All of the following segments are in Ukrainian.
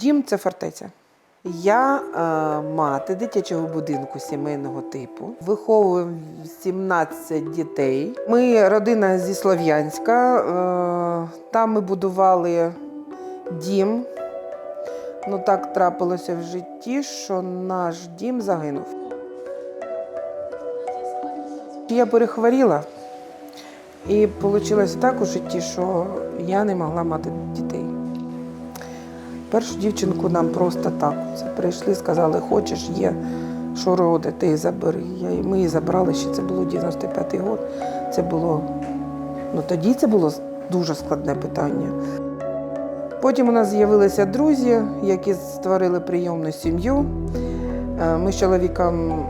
Дім це фортеця. Я е, мати дитячого будинку сімейного типу. Виховуємо 17 дітей. Ми родина зі Слов'янська. Е, там ми будували дім. Ну так трапилося в житті, що наш дім загинув. Я перехворіла, і вийшло так у житті, що я не могла мати дітей. Першу дівчинку нам просто так це прийшли, сказали, хочеш, є, що родити, забери. І ми її забрали ще, це було 95-й год. Це було, ну тоді це було дуже складне питання. Потім у нас з'явилися друзі, які створили прийомну сім'ю. Е, Ми з чоловіком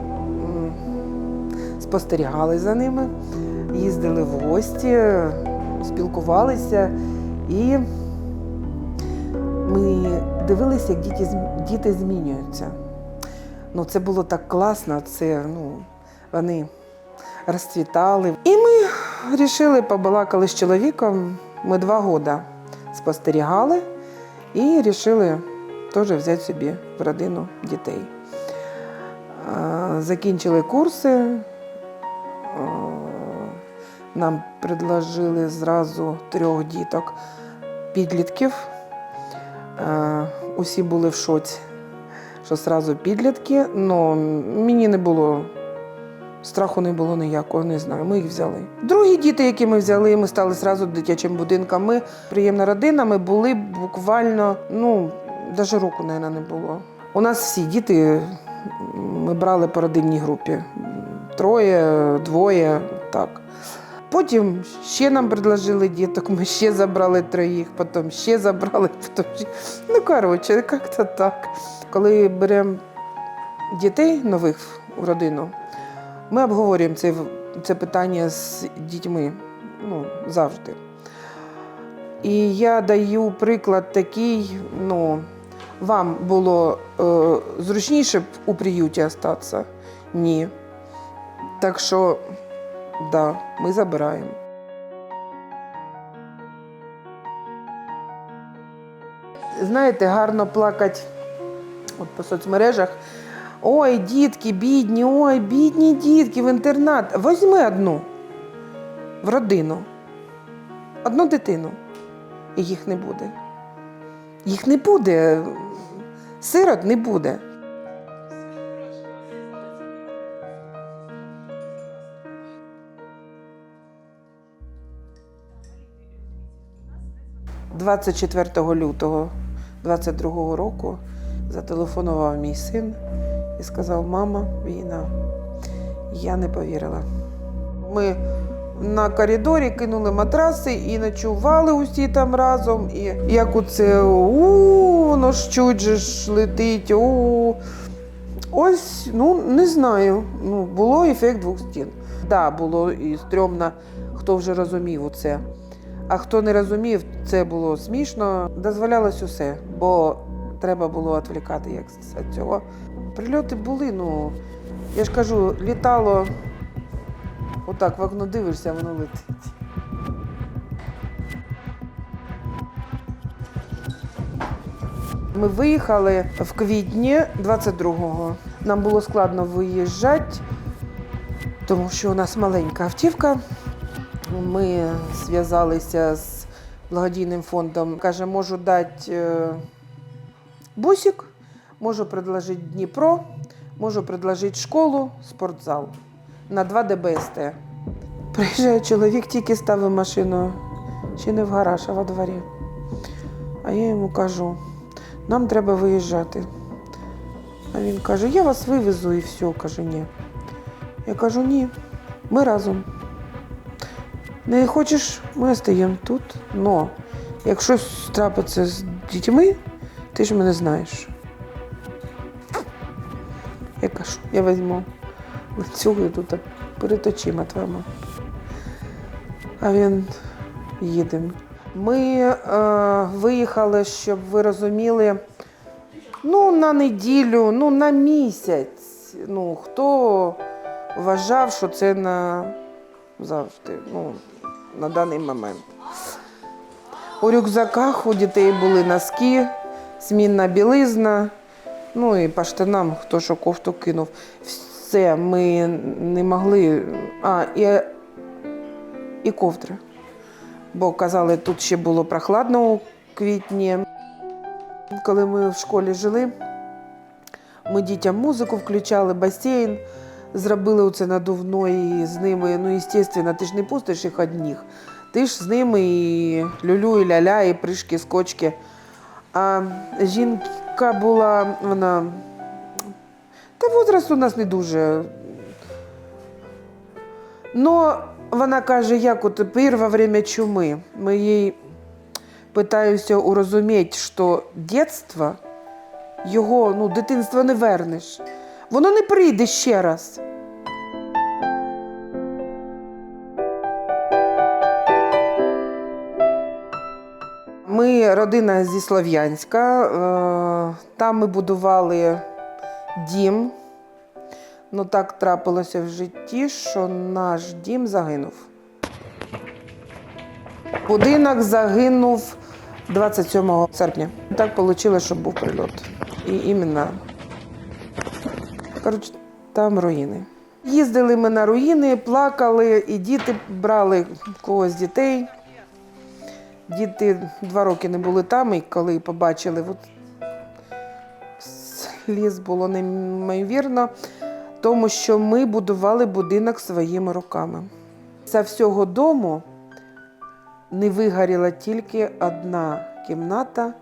спостерігали за ними, їздили в гості, спілкувалися і ми дивилися, як діти, діти змінюються. Ну, це було так класно, це, ну, вони розцвітали. І ми вирішили, побалакали з чоловіком. Ми два роки спостерігали і вирішили теж взяти собі в родину дітей. Закінчили курси. Нам предложили зразу трьох діток підлітків. Е, Усі були в шоці, що зразу підлітки, але мені не було страху не було ніякого, не знаю. Ми їх взяли. Другі діти, які ми взяли, ми стали зразу дитячим будинком. Ми приємна родина, ми були буквально, ну, навіть року, мабуть, не було. У нас всі діти ми брали по родинній групі. Троє, двоє, так. Потім ще нам предложили діток, ми ще забрали троїх, потім ще забрали, потім ще. Ну, коротше, як-то так. Коли беремо дітей нових в родину, ми обговорюємо це, це питання з дітьми ну, завжди. І я даю приклад такий, ну, вам було е, зручніше б у приюті остатися? Ні. Так що, да, ми забираємо. Знаєте, гарно плакати от по соцмережах. Ой, дітки, бідні, ой, бідні дітки в інтернат. Возьми одну в родину, одну дитину, і їх не буде. Їх не буде. Сирот не буде. – 24 лютого 22 року зателефонував мій син і сказав: Мама, війна. Я не повірила. Ми на коридорі кинули матраси і ночували усі там разом. І як оце у воно ж чуть же ж летить. У. Ось, ну не знаю. Ну, було ефект двох стін. Так, да, було і стрьомно, хто вже розумів оце. А хто не розумів, це було смішно. Дозволялось усе, бо треба було відвлікати як з цього. Прильоти були, ну я ж кажу, літало. Отак в дивишся, воно летить. Ми виїхали в квітні 22-го. Нам було складно виїжджати, тому що у нас маленька автівка. Ми зв'язалися з благодійним фондом. Каже, можу дати е, бусик, можу предложити Дніпро, можу предложити школу, спортзал на 2 ДБСТ. Приїжджає чоловік, тільки ставив машину, ще не в гараж, а во дворі. А я йому кажу, нам треба виїжджати. А він каже, я вас вивезу і все. Каже, ні. Я кажу, ні, ми разом. Не хочеш, ми остаємо тут. Но якщо трапиться з дітьми, ти ж мене знаєш. Я кажу, я візьму ланцюг і тут перед очима твоїми. А він їдемо. Ми е, виїхали, щоб ви розуміли, ну, на неділю, ну, на місяць. Ну, хто вважав, що це на завжди, ну, на даний момент. У рюкзаках у дітей були носки, змінна білизна, ну і по штанам, хто що кофту кинув. Все, ми не могли. А, і, і ковдри. Бо казали, тут ще було прохладно у квітні. Коли ми в школі жили, ми дітям музику включали, басейн, зробили оце надувно і з ними. Ну, звісно, ти ж не пустиш їх одних. Ти ж з ними і люлю, і ля-ля, і пришки, скочки. А жінка була, вона. Та возраст у нас не дуже. Но вона каже, як от тепер во время чуми. Ми їй питаюся урозуміти, що дитинство, його, ну, дитинство не вернеш. Воно не прийде ще раз. Ми родина зі Слов'янська. е, Там ми будували дім. Ну так трапилося в житті, що наш дім загинув. Будинок загинув 27 серпня. Так вийшло, що був прильот. І іменно. Коротше, там руїни. Їздили ми на руїни, плакали, і діти брали когось дітей. Діти два роки не були там, і коли побачили, от, сліз було неймовірно, тому що ми будували будинок своїми руками. З всього дому не вигоріла тільки одна кімната,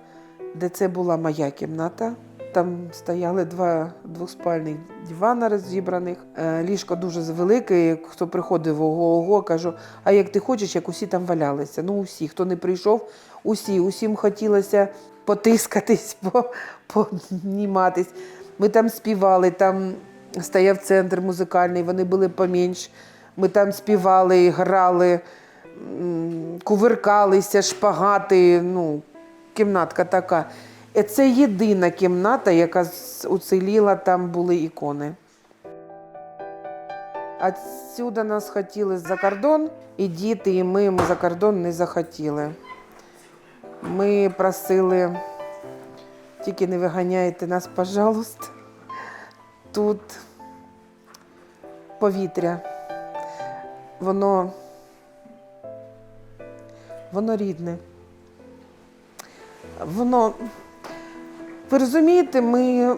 де це була моя кімната. Там стояли два двоспальних дивана розібраних. Е, Ліжко дуже велике. Хто приходив ого-ого, кажу, а як ти хочеш, як усі там валялися. Ну, усі, хто не прийшов, усі, усім хотілося потискатись, по- подніматись. Ми там співали, там стояв центр музикальний, вони були поменш. Ми там співали, грали, кувиркалися, шпагати. Ну, кімнатка така. І Це єдина кімната, яка уціліла, там були ікони. Отсюда нас хотіли за кордон, і діти, і ми, ми за кордон не захотіли. Ми просили, тільки не виганяйте нас, пожалуйста. Тут повітря. Воно, воно рідне. Воно, ви розумієте, ми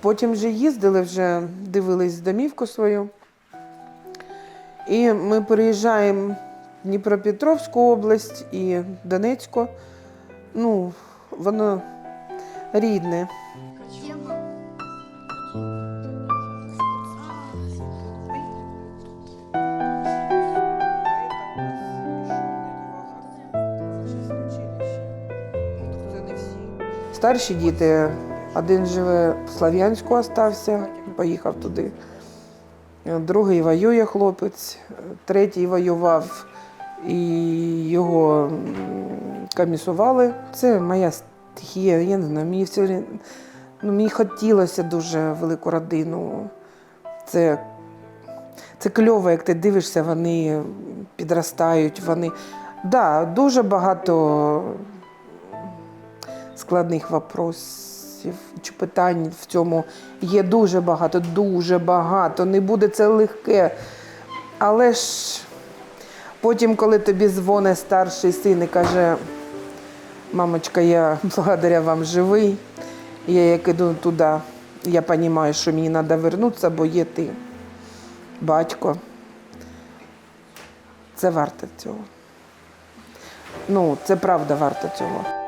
потім вже їздили, вже дивились домівку свою. І ми переїжджаємо в Дніпропетровську область і Донецьку. Ну, воно рідне. Старші діти, один живе в Слов'янську остався, поїхав туди. Другий воює хлопець, третій воював і його комісували. Це моя стихія, я не знаю, мені все, ну, мені хотілося дуже велику родину. Це, це кльово, як ти дивишся, вони підростають, вони. Да, дуже багато складних вопросів чи питань в цьому є дуже багато, дуже багато. Не буде це легке. Але ж потім, коли тобі дзвонить старший син і каже, мамочка, я благодаря вам живий, я як іду туди, я розумію, що мені треба повернутися, бо є ти, батько. Це варто цього. Ну, це правда варто цього.